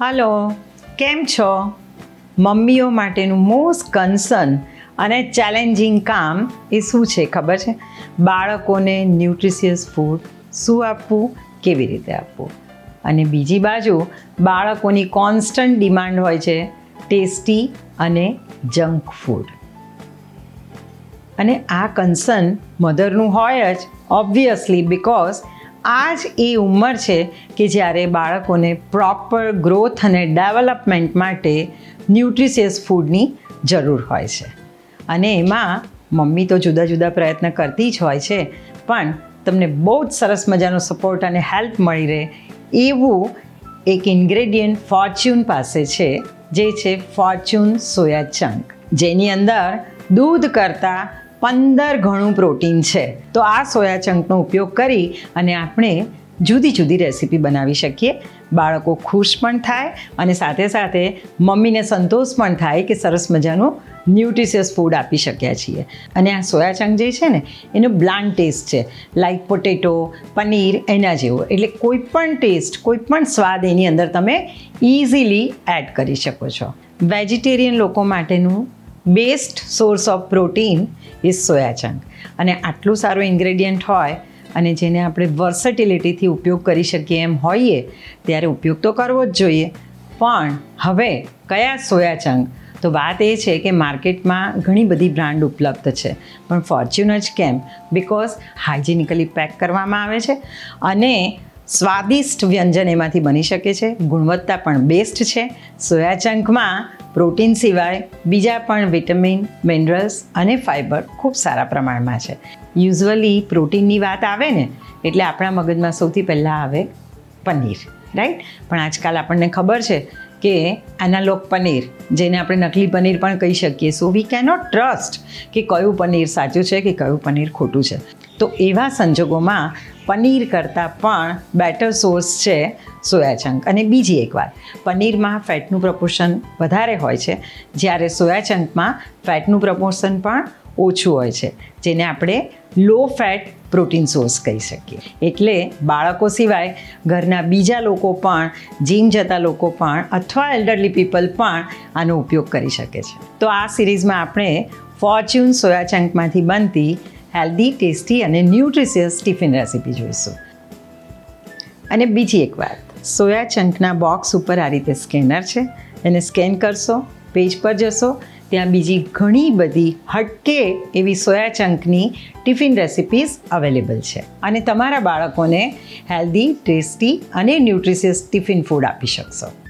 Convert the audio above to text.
હાલો. કેમ છો? મમ્મીઓ માટેનું મોસ્ટ કન્સર્ન અને ચેલેન્જિંગ કામ એ શું છે ખબર છે? બાળકોને ન્યુટ્રિશિયસ ફૂડ શું આપવું? કેવી રીતે આપવું? અને બીજી બાજુ બાળકોની કોન્સ્ટન્ટ ડિમાન્ડ હોય છે ટેસ્ટી અને જંક ફૂડ અને આ કન્સર્ન મધરનું હોય જ ઓબ્વિયસલી બિકોઝ આ જ એ ઉંમર છે કે જ્યારે બાળકોને પ્રોપર ગ્રોથ અને ડેવલપમેન્ટ માટે ન્યુટ્રિશિયસ ફૂડની જરૂર હોય છે. અને એમાં મમ્મી તો જુદા જુદા પ્રયત્ન કરતી જ હોય છે, પણ તમને બહુ જ સરસ મજાનો સપોર્ટ અને હેલ્પ મળી રહે એવું એક ઇન્ગ્રેડિયન્ટ ફોર્ચ્યુન પાસે છે, જે છે ફોર્ચ્યુન સોયા ચંક જેની અંદર દૂધ કરતાં પંદર ગણું પ્રોટીન છે. તો આ સોયા ચંકનો ઉપયોગ કરી અને આપણે જુદી જુદી રેસીપી બનાવી શકીએ. બાળકો ખુશ પણ થાય અને સાથે સાથે મમ્મીને સંતોષ પણ થાય કે સરસ મજાનું ન્યુટ્રિશિયસ ફૂડ આપી શક્યા છીએ. અને આ સોયા ચંક જે છે ને, એનો બ્લાન્ડ ટેસ્ટ છે. લાઈક પોટેટો પનીર, એના જેવો. એટલે કોઈ પણ ટેસ્ટ કોઈ પણ સ્વાદ એની અંદર તમે ઇઝીલી એડ કરી શકો છો. વેજીટેરિયન લોકો માટેનું best source of protein is soya chunk અને આટલું સારું ઇન્ગ્રેડિયન્ટ હોય અને જેને આપણે વર્સટિલિટીથી ઉપયોગ કરી શકીએ એમ હોઈએ, ત્યારે ઉપયોગ તો કરવો જ જોઈએ. પણ હવે કયા સોયા ચંક તો વાત એ છે કે માર્કેટમાં ઘણી બધી બ્રાન્ડ ઉપલબ્ધ છે. પણ ફોર્ચ્યુન જ કેમ? બિકોઝ હાઇજેનિકલી પેક કરવામાં આવે છે અને સ્વાદિષ્ટ વ્યંજન એમાંથી બની શકે છે. ગુણવત્તા પણ બેસ્ટ છે. સોયા ચંકમાં પ્રોટીન સિવાય બીજા પણ વિટામિન, મિનરલ્સ અને ફાઇબર ખૂબ સારા પ્રમાણમાં છે. યુઝવલી પ્રોટીનની વાત આવે ને, એટલે આપણા મગજમાં સૌથી પહેલાં આવે પનીર રાઈટ પણ આજકાલ આપણને ખબર છે કે એનાલોગ પનીર, જેને આપણે નકલી પનીર પણ કહી શકીએ. સો વી કેનોટ ટ્રસ્ટ કે કયું પનીર સાચું છે કે કયું પનીર ખોટું છે. તો એવા સંજોગોમાં પનીર કરતાં પણ બેટર સોર્સ છે સોયા ચંક અને બીજી એક વાત, પનીરમાં ફેટનું પ્રપોર્શન વધારે હોય છે, જ્યારે સોયા ચંકમાં ફેટનું પ્રપોર્શન પણ ઓછું હોય છે, જેને આપણે લો ફેટ પ્રોટીન સોર્સ કહી શકીએ. એટલે બાળકો સિવાય ઘરના બીજા લોકો પણ જીમ જતા લોકો પણ, અથવા એલ્ડરલી પીપલ પણ આનો ઉપયોગ કરી શકે છે. તો આ સિરીઝમાં આપણે ફોર્ચ્યુન સોયા ચંકમાંથી બનતી હેલ્ધી, ટેસ્ટી અને ન્યુટ્રિશિયસ ટિફિન રેસીપી જોઈશું. અને બીજી એક વાત, સોયા ચંકના બોક્સ ઉપર આ રીતે સ્કેનર છે. એને સ્કેન કરશો, પેજ પર જશો, ત્યાં બીજી ઘણી બધી હટકે એવી સોયા ચંકની ટિફિન રેસિપીઝ અવેલેબલ છે. અને તમારા બાળકોને હેલ્ધી, ટેસ્ટી અને ન્યુટ્રિશિયસ ટિફિન ફૂડ આપી શકશો.